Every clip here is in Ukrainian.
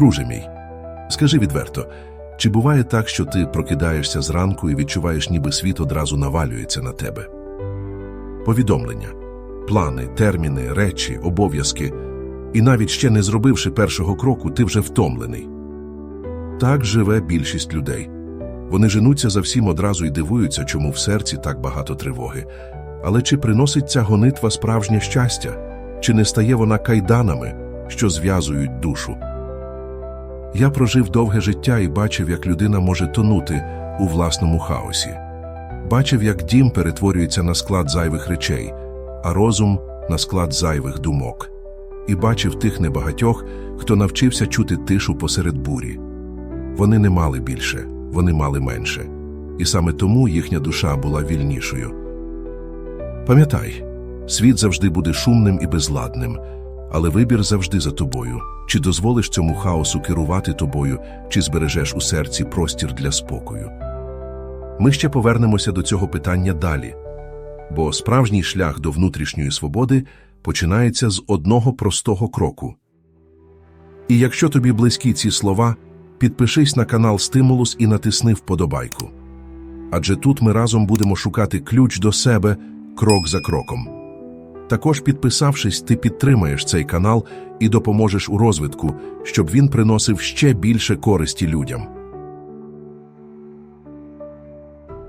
Друже мій, скажи відверто, чи буває так, що ти прокидаєшся зранку і відчуваєш, ніби світ одразу навалюється на тебе? Повідомлення, плани, терміни, речі, обов'язки, і навіть ще не зробивши першого кроку, ти вже втомлений. Так живе більшість людей. Вони женуться за всім одразу і дивуються, чому в серці так багато тривоги. Але чи приносить ця гонитва справжнє щастя, чи не стає вона кайданами, що зв'язують душу? Я прожив довге життя і бачив, як людина може тонути у власному хаосі. Бачив, як дім перетворюється на склад зайвих речей, а розум на склад зайвих думок. І бачив тих небагатьох, хто навчився чути тишу посеред бурі. Вони не мали більше, вони мали менше, і саме тому їхня душа була вільнішою. Пам'ятай, світ завжди буде шумним і безладним, але вибір завжди за тобою. Чи дозволиш цьому хаосу керувати тобою, чи збережеш у серці простір для спокою? Ми ще повернемося до цього питання далі, бо справжній шлях до внутрішньої свободи починається з одного простого кроку. І якщо тобі близькі ці слова, підпишись на канал Стимулус і натисни вподобайку. Адже тут ми разом будемо шукати ключ до себе крок за кроком. Також підписавшись, ти підтримаєш цей канал і допоможеш у розвитку, щоб він приносив ще більше користі людям.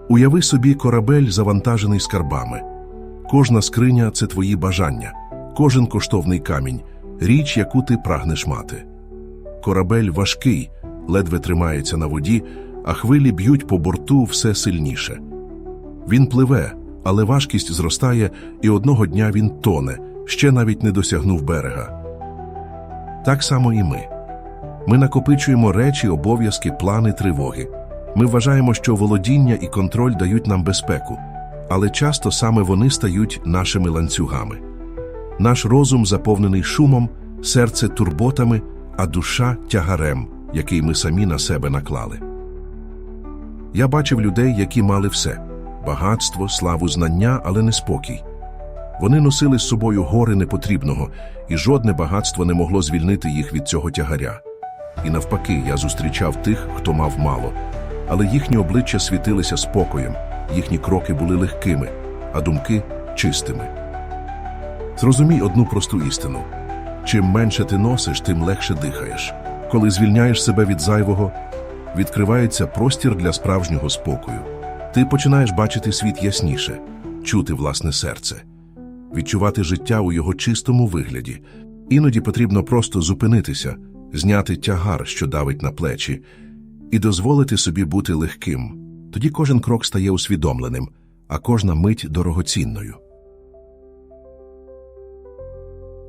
Уяви собі корабель, завантажений скарбами. Кожна скриня це твої бажання, кожен коштовний камінь, річ, яку ти прагнеш мати. Корабель важкий, ледве тримається на воді, а хвилі б'ють по борту все сильніше. Він пливе, але важкість зростає, і одного дня він тоне, ще навіть не досягнув берега. Так само і ми. Ми накопичуємо речі, обов'язки, плани, тривоги. Ми вважаємо, що володіння і контроль дають нам безпеку, але часто саме вони стають нашими ланцюгами. Наш розум заповнений шумом, серце турботами, а душа тягарем, який ми самі на себе наклали. Я бачив людей, які мали все багатство, славу, знання, але не спокій. Вони носили з собою гори непотрібного, і жодне багатство не могло звільнити їх від цього тягаря. І навпаки, я зустрічав тих, хто мав мало, але їхні обличчя світилися спокоєм, їхні кроки були легкими, а думки чистими. Зрозумій одну просту істину: чим менше ти носиш, тим легше дихаєш. Коли звільняєш себе від зайвого, відкривається простір для справжнього спокою. Ти починаєш бачити світ ясніше, чути власне серце, відчувати життя у його чистому вигляді. Іноді потрібно просто зупинитися, зняти тягар, що давить на плечі, і дозволити собі бути легким. Тоді кожен крок стає усвідомленим, а кожна мить дорогоцінною.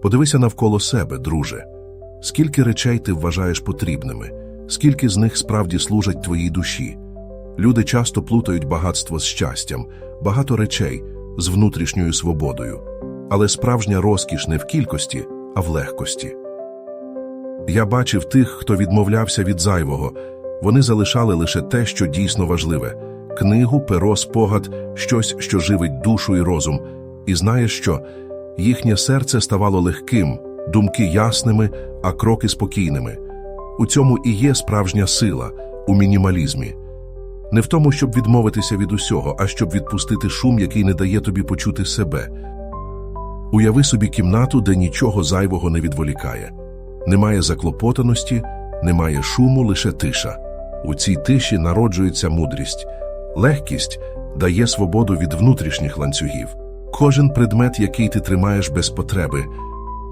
Подивися навколо себе, друже. Скільки речей ти вважаєш потрібними, скільки з них справді служать твоїй душі. Люди часто плутають багатство з щастям, багато речей з внутрішньою свободою, але справжня розкіш не в кількості, а в легкості. Я бачив тих, хто відмовлявся від зайвого, вони залишали лише те, що дійсно важливе книгу, перо, спогад, щось, що живить душу і розум, і знаєш що? Їхнє серце ставало легким, думки ясними, а кроки спокійними. У цьому і є справжня сила у мінімалізмі. Не в тому, щоб відмовитися від усього, а щоб відпустити шум, який не дає тобі почути себе. Уяви собі кімнату, де нічого зайвого не відволікає. Немає заклопотаності, немає шуму, лише тиша. У цій тиші народжується мудрість. Легкість дає свободу від внутрішніх ланцюгів. Кожен предмет, який ти тримаєш без потреби,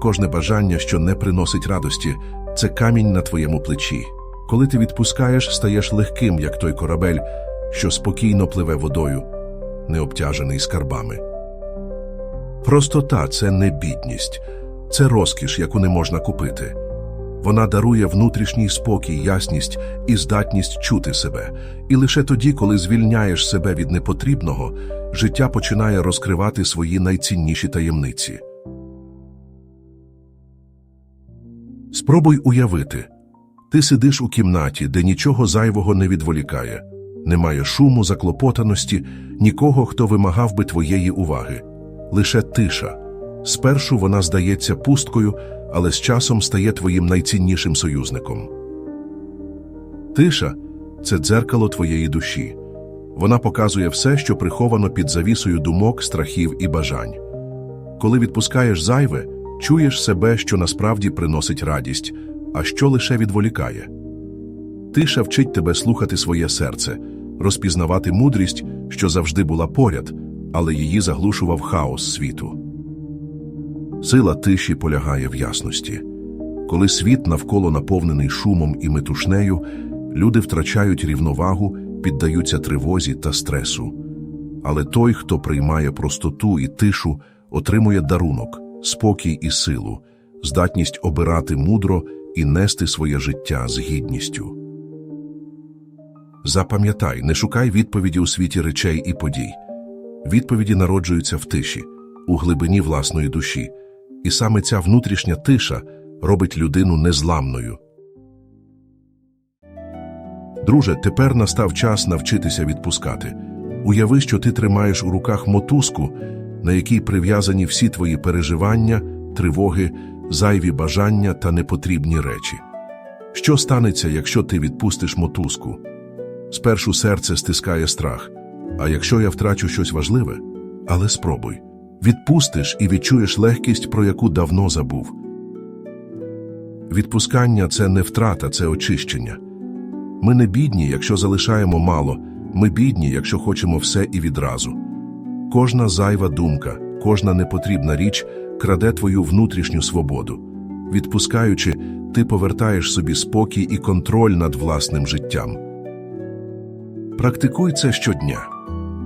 кожне бажання, що не приносить радості, це камінь на твоєму плечі. Коли ти відпускаєш, стаєш легким, як той корабель, що спокійно пливе водою, не обтяжений скарбами. Простота це не бідність, це розкіш, яку не можна купити. Вона дарує внутрішній спокій, ясність і здатність чути себе. І лише тоді, коли звільняєш себе від непотрібного, життя починає розкривати свої найцінніші таємниці. Спробуй уявити. Ти сидиш у кімнаті, де нічого зайвого не відволікає, немає шуму, заклопотаності, нікого, хто вимагав би твоєї уваги. Лише тиша. Спершу вона здається пусткою, але з часом стає твоїм найціннішим союзником. Тиша це дзеркало твоєї душі. Вона показує все, що приховано під завісою думок, страхів і бажань. Коли відпускаєш зайве, чуєш себе, що насправді приносить радість, а що лише відволікає. Тиша вчить тебе слухати своє серце, розпізнавати мудрість, що завжди була поряд, але її заглушував хаос світу. Сила тиші полягає в ясності. Коли світ навколо наповнений шумом і метушнею, люди втрачають рівновагу, піддаються тривозі та стресу. Але той, хто приймає простоту і тишу, отримує дарунок, спокій і силу, здатність обирати мудро і нести своє життя з гідністю. Запам'ятай, не шукай відповіді у світі речей і подій. Відповіді народжуються в тиші, у глибині власної душі, і саме ця внутрішня тиша робить людину незламною. Друже, тепер настав час навчитися відпускати. Уяви, що ти тримаєш у руках мотузку, на якій прив'язані всі твої переживання, тривоги, зайві бажання та непотрібні речі. Що станеться, якщо ти відпустиш мотузку? Спершу серце стискає страх. А якщо я втрачу щось важливе? Але спробуй. Відпустиш і відчуєш легкість, про яку давно забув. Відпускання це не втрата, це очищення. Ми не бідні, якщо залишаємо мало, ми бідні, якщо хочемо все і відразу. Кожна зайва думка, кожна непотрібна річ краде твою внутрішню свободу. Відпускаючи, ти повертаєш собі спокій і контроль над власним життям. Практикуй це щодня.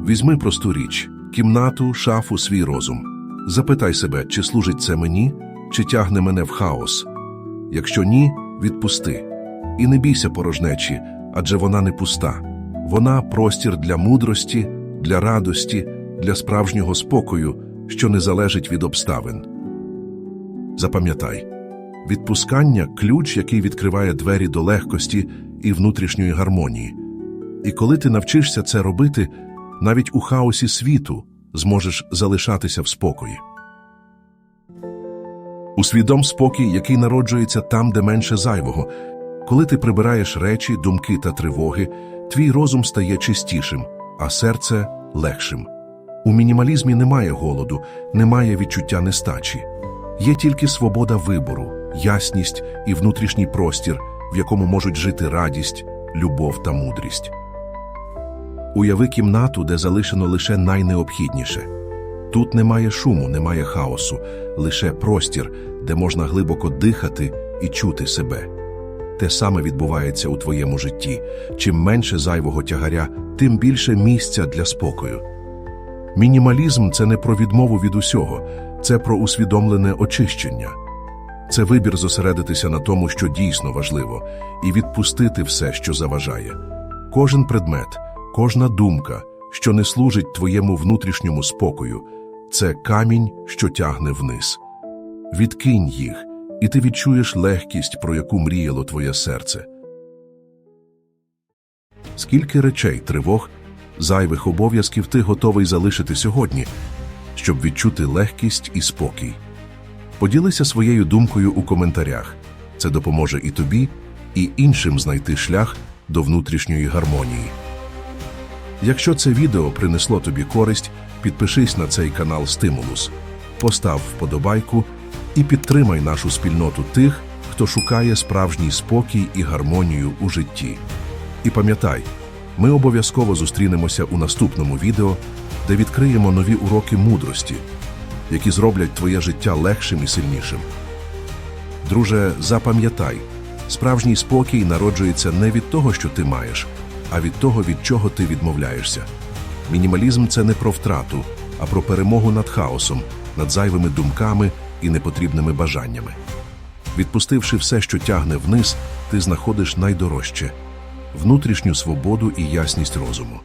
Візьми просту річ, кімнату, шафу, свій розум. Запитай себе, чи служить це мені, чи тягне мене в хаос. Якщо ні, відпусти. І не бійся порожнечі, адже вона не пуста. Вона простір для мудрості, для радості, для справжнього спокою, що не залежить від обставин. Запам'ятай, відпускання ключ, який відкриває двері до легкості і внутрішньої гармонії. І коли ти навчишся це робити, навіть у хаосі світу зможеш залишатися в спокої. Усвідом спокій, який народжується там, де менше зайвого. Коли ти прибираєш речі, думки та тривоги, твій розум стає чистішим, а серце легшим. У мінімалізмі немає голоду, немає відчуття нестачі. Є тільки свобода вибору, ясність і внутрішній простір, в якому можуть жити радість, любов та мудрість. Уяви кімнату, де залишено лише найнеобхідніше. Тут немає шуму, немає хаосу, лише простір, де можна глибоко дихати і чути себе. Те саме відбувається у твоєму житті. Чим менше зайвого тягаря, тим більше місця для спокою. Мінімалізм це не про відмову від усього, це про усвідомлене очищення. Це вибір зосередитися на тому, що дійсно важливо, і відпустити все, що заважає. Кожен предмет, кожна думка, що не служить твоєму внутрішньому спокою, це камінь, що тягне вниз. Відкинь їх, і ти відчуєш легкість, про яку мріяло твоє серце. Скільки речей, тривог, зайвих обов'язків ти готовий залишити сьогодні, щоб відчути легкість і спокій? Поділися своєю думкою у коментарях. Це допоможе і тобі, і іншим знайти шлях до внутрішньої гармонії. Якщо це відео принесло тобі користь, підпишись на цей канал Стимулус, постав вподобайку і підтримай нашу спільноту тих, хто шукає справжній спокій і гармонію у житті. І пам'ятай, ми обов'язково зустрінемося у наступному відео, де відкриємо нові уроки мудрості, які зроблять твоє життя легшим і сильнішим. Друже, запам'ятай, справжній спокій народжується не від того, що ти маєш, а від того, від чого ти відмовляєшся. Мінімалізм це не про втрату, а про перемогу над хаосом, над зайвими думками і непотрібними бажаннями. Відпустивши все, що тягне вниз, ти знаходиш найдорожче внутрішню свободу і ясність розуму.